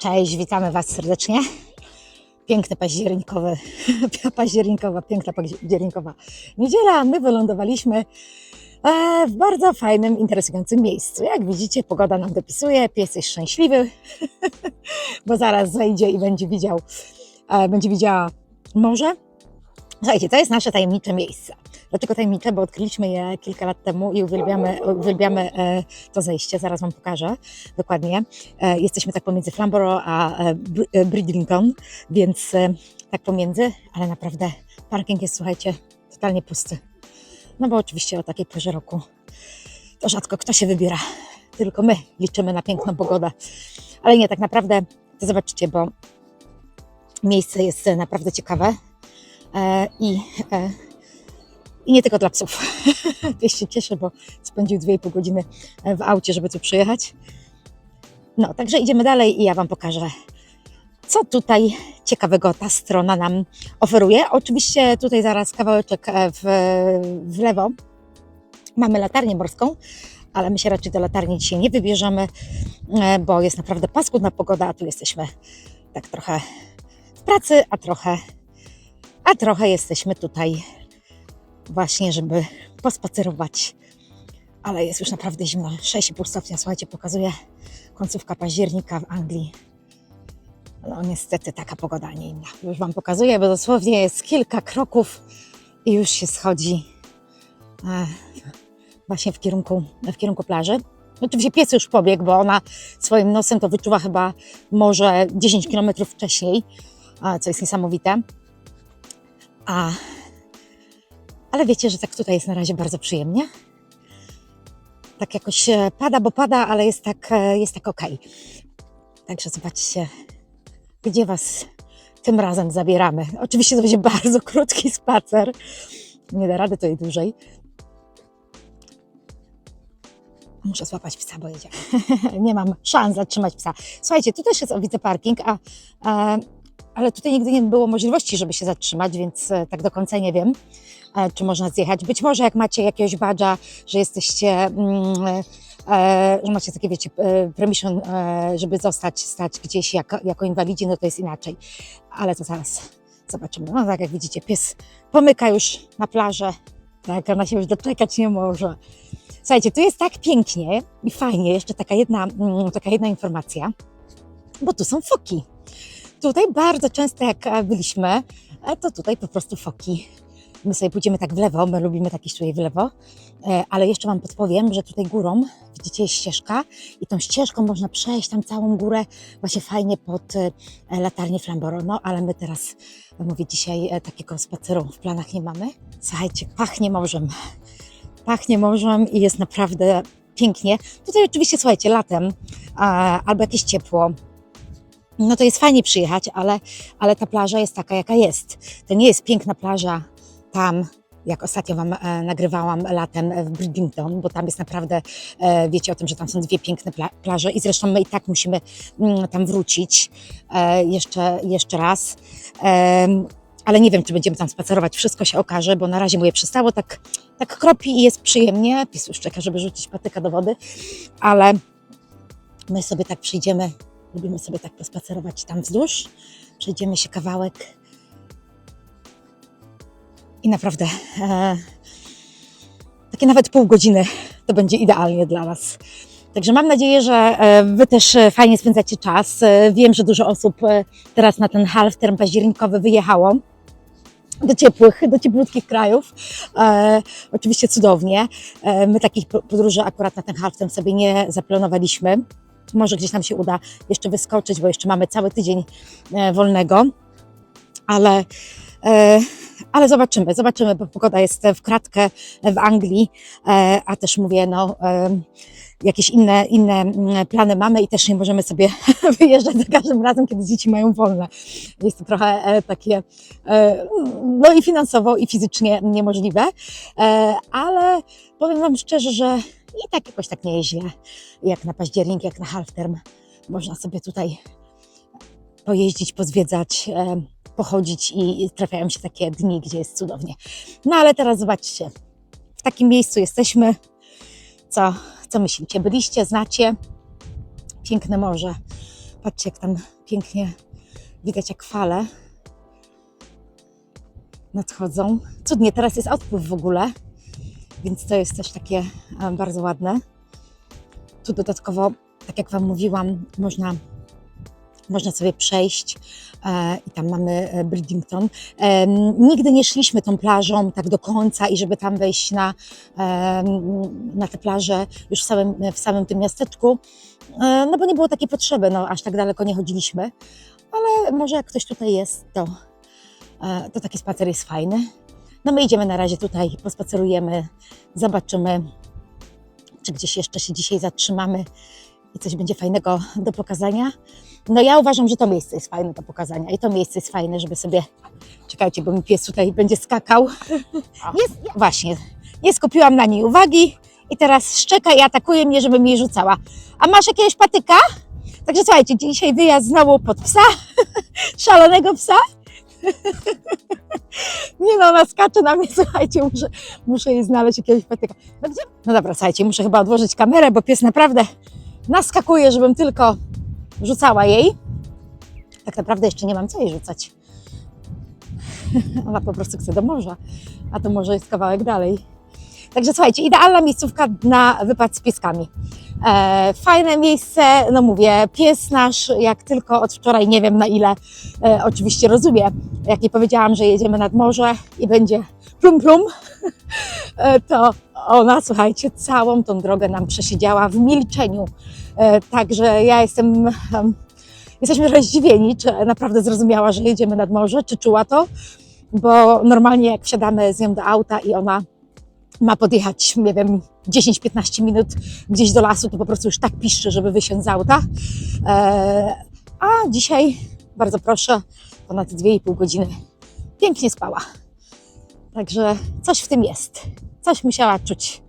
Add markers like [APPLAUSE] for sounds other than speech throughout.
Cześć, witamy Was serdecznie. Piękny październikowy, [LAUGHS] październikowa, piękna październikowa niedziela. My wylądowaliśmy e, w bardzo fajnym, interesującym miejscu. Jak widzicie, pogoda nam dopisuje, pies jest szczęśliwy, [LAUGHS] bo zaraz zejdzie i będzie widział, e, będzie widziała morze. Słuchajcie, to jest nasze tajemnicze miejsce. Dlaczego tajemnicze? Bo odkryliśmy je kilka lat temu i uwielbiamy, uwielbiamy e, to zejście. Zaraz Wam pokażę dokładnie. E, Jesteśmy tak pomiędzy Flamborough a e, Br- Bridlington, więc tak pomiędzy, ale naprawdę parking jest, słuchajcie, totalnie pusty. No bo oczywiście o takiej porze roku to rzadko kto się wybiera. Tylko my liczymy na piękną pogodę. Ale nie, tak naprawdę to zobaczycie, bo miejsce jest naprawdę ciekawe. E, I, e, I nie tylko dla psów. [LAUGHS] Pies się cieszy, bo spędził 2,5 godziny e, w aucie, żeby tu przyjechać. No, także idziemy dalej i ja Wam pokażę, co tutaj ciekawego ta strona nam oferuje. Oczywiście tutaj zaraz kawałeczek w, w lewo mamy latarnię morską, ale my się raczej do latarni dzisiaj nie wybierzemy, bo jest naprawdę paskudna pogoda, a tu jesteśmy tak trochę w pracy, a trochę a trochę jesteśmy tutaj właśnie, żeby pospacerować. Ale jest już naprawdę zimno. 6,5 stopnia, słuchajcie, pokazuje końcówka października w Anglii. No niestety taka pogoda, nie inna. Już Wam pokazuję, bo dosłownie jest kilka kroków i już się schodzi e, właśnie w kierunku, w kierunku plaży. Oczywiście pies już pobiegł, bo ona swoim nosem to wyczuwa chyba może 10 km wcześniej, co jest niesamowite. A, ale wiecie, że tak tutaj jest na razie bardzo przyjemnie. Tak jakoś e, pada, bo pada, ale jest tak, e, jest tak okej. Także zobaczcie, gdzie Was tym razem zabieramy. Oczywiście to będzie [LAUGHS] bardzo krótki spacer. Nie da rady tutaj dłużej. Muszę złapać psa, bo jedzie. [LAUGHS] nie mam szans zatrzymać psa. Słuchajcie, tu też jest, o, parking, a, a, ale tutaj nigdy nie było możliwości, żeby się zatrzymać, więc e, tak do końca nie wiem, e, czy można zjechać. Być może jak macie jakiegoś badża, że jesteście, mm, e, że macie takie, wiecie, permission, żeby zostać, stać gdzieś jako, jako inwalidzi, no to jest inaczej. Ale to zaraz zobaczymy. No tak jak widzicie, pies pomyka już na plażę, tak, ona się już doczekać nie może. Słuchajcie, tu jest tak pięknie i fajnie, jeszcze taka jedna, mm, taka jedna informacja, bo tu są foki. Tutaj bardzo często jak e, byliśmy, e, to tutaj po prostu foki. My sobie pójdziemy tak w lewo, my lubimy taki szuje w lewo, e, ale jeszcze Wam podpowiem, że tutaj górą, widzicie, jest ścieżka i tą ścieżką można przejść tam całą górę właśnie fajnie pod latarnię Flamboro. No, ale my teraz, mówię, dzisiaj takiego spaceru w planach nie mamy. Słuchajcie, pachnie morzem. Pachnie morzem i jest naprawdę pięknie. Tutaj oczywiście, słuchajcie, latem albo jakieś ciepło, no to jest fajnie przyjechać, ale, ale ta plaża jest taka, jaka jest. To nie jest piękna plaża tam, jak ostatnio Wam e, nagrywałam latem w Bridlington, bo tam jest naprawdę, e, wiecie o tym, że tam są dwie piękne pla plaże i zresztą my i tak musimy mm, tam wrócić e, jeszcze, jeszcze raz. Em, ale nie wiem, czy będziemy tam spacerować, wszystko się okaże, bo na razie moje przestało tak, tak kropi i jest przyjemnie. Już czeka, żeby rzucić patyka do wody, ale my sobie tak przyjdziemy Lubimy sobie tak pospacerować tam wzdłuż. Przejdziemy się kawałek. I naprawdę e, takie nawet pół godziny to będzie idealnie dla Was. Także mam nadzieję, że e, Wy też e, fajnie spędzacie czas. E, Wiem, że dużo osób teraz na ten half term październikowy wyjechało do ciepłych, do cieplutkich krajów. E, oczywiście cudownie. E, my takich po- podróży akurat na ten half term sobie nie zaplanowaliśmy. Może gdzieś nam się uda jeszcze wyskoczyć, bo jeszcze mamy cały tydzień e, wolnego, ale, e, ale zobaczymy, zobaczymy, bo pogoda jest w kratkę w Anglii, e, a też mówię, no, jakieś inne, inne mm, plany mamy i też nie możemy sobie [LAUGHS] wyjeżdżać za każdym razem, kiedy dzieci mają wolne. Jest to trochę takie, no i finansowo, i fizycznie niemożliwe, ale powiem Wam szczerze, że i tak jakoś tak nie jest źle, jak na październik, jak na half term. Można sobie tutaj pojeździć, pozwiedzać, e, pochodzić i trafiają się takie dni, gdzie jest cudownie. No ale teraz zobaczcie, w takim miejscu jesteśmy. Co, co myślicie? Byliście, znacie? Piękne morze. Patrzcie, jak tam pięknie widać, jak fale nadchodzą. Cudnie, teraz jest odpływ w ogóle, więc to jest też takie e, bardzo ładne. Tu dodatkowo, tak jak Wam mówiłam, można, można sobie przejść e, i tam mamy e, Bridgington. E, nigdy nie szliśmy tą plażą tak do końca i żeby tam wejść na, e, na tę plażę już w samym, w samym tym miasteczku, e, no bo nie było takiej potrzeby, no aż tak daleko nie chodziliśmy, ale może jak ktoś tutaj jest, to, e, to taki spacer jest fajny. No my idziemy na razie tutaj, pospacerujemy, zobaczymy, czy gdzieś jeszcze się dzisiaj zatrzymamy i coś będzie fajnego do pokazania. No ja uważam, że to miejsce jest fajne do pokazania i to miejsce jest fajne, żeby sobie... Czekajcie, bo mi pies tutaj będzie skakał. Nie, nie, właśnie, nie skupiłam na niej uwagi i teraz szczeka i atakuje mnie, żeby mnie rzucała. A masz jakiegoś patyka? Także słuchajcie, dzisiaj wyjazd znowu pod psa, [LAUGHS] szalonego psa. [LAUGHS] Nie no, ona skacze na mnie, słuchajcie, muszę, muszę jej znaleźć jakiegoś patyka. No, gdzie? no dobra, słuchajcie, muszę chyba odłożyć kamerę, bo pies naprawdę naskakuje, żebym tylko rzucała jej. Tak naprawdę jeszcze nie mam co jej rzucać. [LAUGHS] Ona po prostu chce do morza, a to morze jest kawałek dalej. Także słuchajcie, idealna miejscówka na wypad z pieskami. E, fajne miejsce, no mówię, pies nasz, jak tylko od wczoraj, nie wiem na ile, e, oczywiście rozumie, jak jej powiedziałam, że jedziemy nad morze i będzie plum plum, [LAUGHS] e, to ona, słuchajcie, całą tą drogę nam przesiedziała w milczeniu. E, także ja jestem, em, jesteśmy zdziwieni, czy naprawdę zrozumiała, że jedziemy nad morze, czy czuła to, bo normalnie jak wsiadamy z nią do auta i ona ma podjechać, nie wiem, 10-15 minut gdzieś do lasu, to po prostu już tak piszczy, żeby wysiąść z auta. E, a dzisiaj, bardzo proszę, ponad 2,5 godziny pięknie spała. Także coś w tym jest. Coś musiała czuć.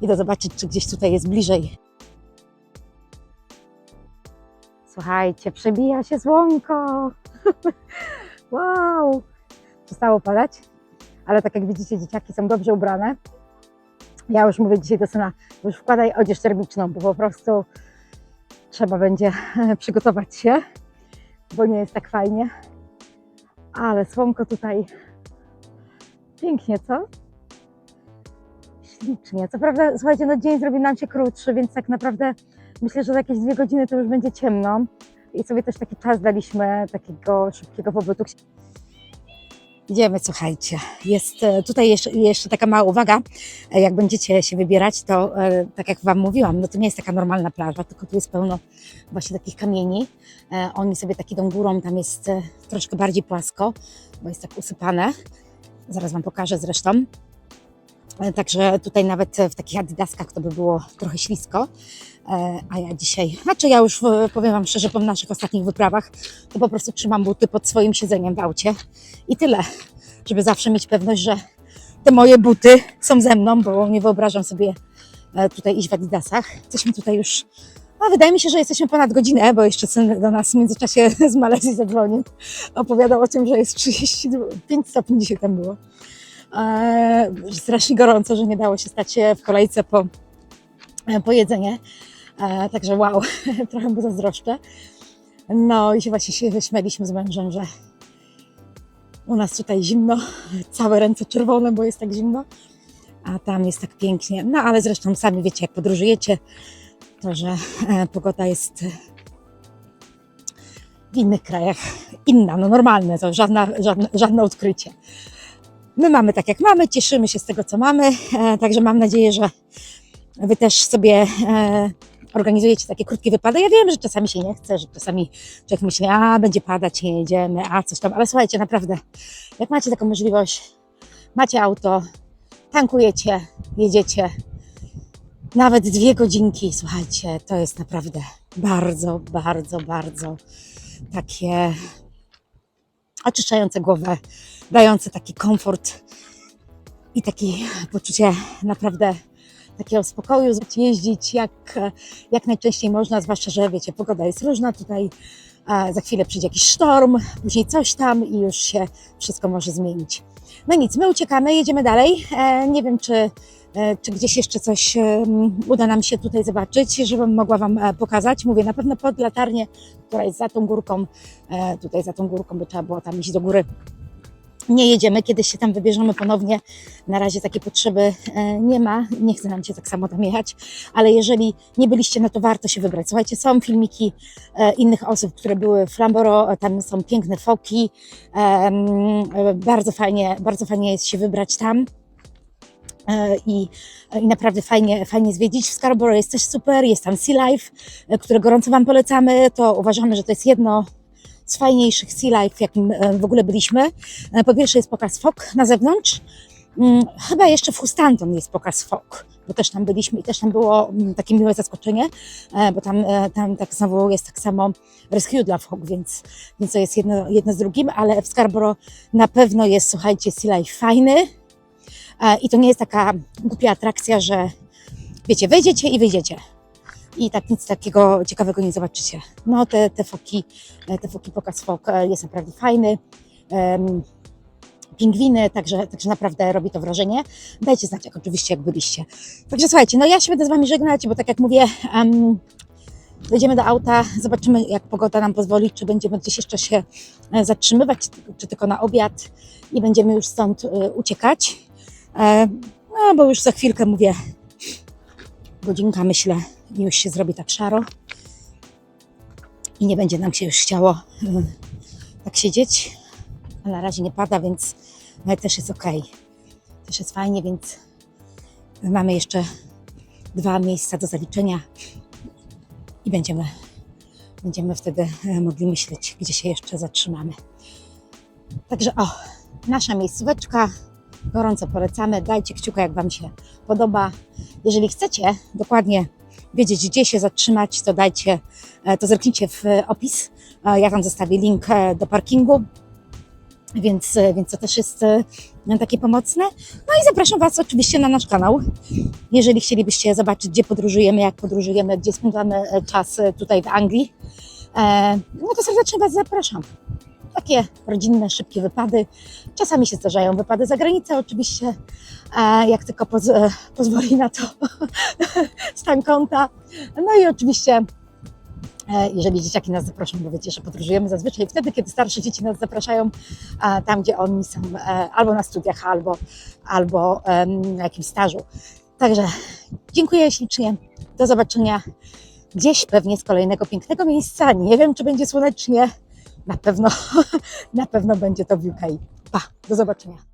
Idę zobaczyć, czy gdzieś tutaj jest bliżej. Słuchajcie, przebija się słonko. [LAUGHS] wow! Przestało padać ale tak jak widzicie, dzieciaki są dobrze ubrane. Ja już mówię dzisiaj do syna, już wkładaj odzież termiczną, bo po prostu trzeba będzie [LAUGHS] przygotować się, bo nie jest tak fajnie. Ale słonko tutaj pięknie, co? Ślicznie. Co prawda, słuchajcie, no dzień zrobi nam się krótszy, więc tak naprawdę myślę, że za jakieś dwie godziny to już będzie ciemno. I sobie też taki czas daliśmy takiego szybkiego pobytu. Idziemy, słuchajcie. Jest e, tutaj jeszcze, jeszcze taka mała uwaga. E, Jak będziecie się wybierać, to e, tak jak Wam mówiłam, no to nie jest taka normalna plaża, tylko tu jest pełno właśnie takich kamieni. Oni sobie tak idą górą, tam jest troszkę bardziej płasko, bo jest tak usypane. Zaraz Wam pokażę zresztą. E, Także tutaj nawet w takich adidaskach to by było trochę ślisko. E, A ja dzisiaj, znaczy ja już e, powiem Wam szczerze, po naszych ostatnich wyprawach, to po prostu trzymam buty pod swoim siedzeniem w aucie i tyle, żeby zawsze mieć pewność, że te moje buty są ze mną, bo nie wyobrażam sobie e, tutaj iść w adidasach. Jesteśmy tutaj już, a wydaje mi się, że jesteśmy ponad godzinę, bo jeszcze syn do nas w międzyczasie [LAUGHS] z Malezji zadzwonił. Opowiadał o tym, że jest 35 stopni dzisiaj tam było. E, strasznie gorąco, że nie dało się stać się w kolejce po, e, po jedzenie. E, także wow, [LAUGHS] trochę mu zazdroszczę. No i właśnie się śmialiśmy z mężem, że u nas tutaj zimno, [LAUGHS] całe ręce czerwone, bo jest tak zimno, a tam jest tak pięknie. No ale zresztą sami wiecie, jak podróżujecie, to że pogoda jest w innych krajach inna, no normalne, to żadna, żadne, żadne odkrycie. My mamy tak jak mamy, cieszymy się z tego, co mamy, e, także mam nadzieję, że Wy też sobie e, organizujecie takie krótkie wypady. Ja wiem, że czasami się nie chce, że czasami człowiek myśli, a będzie padać, nie jedziemy, a coś tam, ale słuchajcie, naprawdę, jak macie taką możliwość, macie auto, tankujecie, jedziecie, nawet dwie godzinki, słuchajcie, to jest naprawdę bardzo, bardzo, bardzo takie oczyszczające głowę, dające taki komfort i takie poczucie naprawdę takiego spokoju, jeździć jak, jak najczęściej można, zwłaszcza, że wiecie, pogoda jest różna, tutaj za chwilę przyjdzie jakiś sztorm, później coś tam i już się wszystko może zmienić. No nic, my uciekamy, jedziemy dalej. E, nie wiem, czy e, czy gdzieś jeszcze coś uda nam się tutaj zobaczyć, żebym mogła Wam e, pokazać. Mówię, na pewno pod latarnię, która jest za tą górką, tutaj za tą górką, by trzeba było tam iść do góry. Nie jedziemy, kiedyś się tam wybierzemy ponownie. Na razie takiej potrzeby e, nie ma, nie chce nam się tak samo tam jechać, ale jeżeli nie byliście, no to warto się wybrać. Słuchajcie, są filmiki e, innych osób, które były w Flamboro, tam są piękne foki, e, bardzo fajnie, bardzo fajnie jest się wybrać tam. I, I naprawdę fajnie, fajnie zwiedzić. W Scarborough jest też super, jest tam Sea Life, które gorąco Wam polecamy. To uważamy, że to jest jedno z fajniejszych Sea Life, w jakim e, w ogóle byliśmy. E, Po pierwsze jest pokaz fok na zewnątrz. Mm, Chyba jeszcze w Hustanton jest pokaz fok, bo też tam byliśmy i też tam było mm, takie miłe zaskoczenie, e, bo tam, tam tak znowu jest tak samo rescue dla fok, więc, więc to jest jedno, jedno z drugim, ale w Scarborough na pewno jest, słuchajcie, Sea Life fajny. I to nie jest taka głupia atrakcja, że wiecie, wejdziecie i wyjdziecie. I tak nic takiego ciekawego nie zobaczycie. No te, te foki, e, te foki pokaz fok e, jest naprawdę fajny. Em, Pingwiny, także, także naprawdę robi to wrażenie. Dajcie znać, jak oczywiście, jak byliście. Także słuchajcie, no ja się będę z Wami żegnać, bo tak jak mówię, um, Wejdziemy do auta, zobaczymy jak pogoda nam pozwoli, czy będziemy gdzieś jeszcze się e, zatrzymywać, czy, tylko na obiad i będziemy już stąd uciekać. No, bo już za chwilkę mówię, godzinka myślę, już się zrobi tak szaro i nie będzie nam się już chciało e, tak siedzieć. A na razie nie pada, więc e, też jest ok. Też jest fajnie, więc mamy jeszcze dwa miejsca do zaliczenia i będziemy, będziemy wtedy e, mogli myśleć, gdzie się jeszcze zatrzymamy. Także o, nasza miejscóweczka, gorąco polecamy. Dajcie kciuka, jak Wam się podoba. Jeżeli chcecie dokładnie wiedzieć, gdzie się zatrzymać, to dajcie, e, to zerknijcie w opis. E, Ja Wam zostawię link e, do parkingu, więc, więc to też jest takie pomocne. No i zapraszam Was oczywiście na nasz kanał. Jeżeli chcielibyście zobaczyć, gdzie podróżujemy, jak podróżujemy, gdzie spędzamy czas tutaj w Anglii, no to serdecznie Was zapraszam. Takie rodzinne, szybkie wypady. Czasami się zdarzają wypady za granicę, oczywiście, e, jak tylko poz, e, pozwoli na to [LAUGHS] stan konta. No i oczywiście E, jeżeli dzieciaki nas zaproszą, bo wiecie, że podróżujemy zazwyczaj wtedy, kiedy starsze dzieci nas zapraszają tam, gdzie oni są albo na studiach, albo, albo na jakimś stażu. Także dziękuję ślicznie. Do zobaczenia gdzieś pewnie z kolejnego pięknego miejsca. Nie wiem, czy będzie słonecznie. Na pewno, [LAUGHS] na pewno będzie to w UK. Pa, do zobaczenia.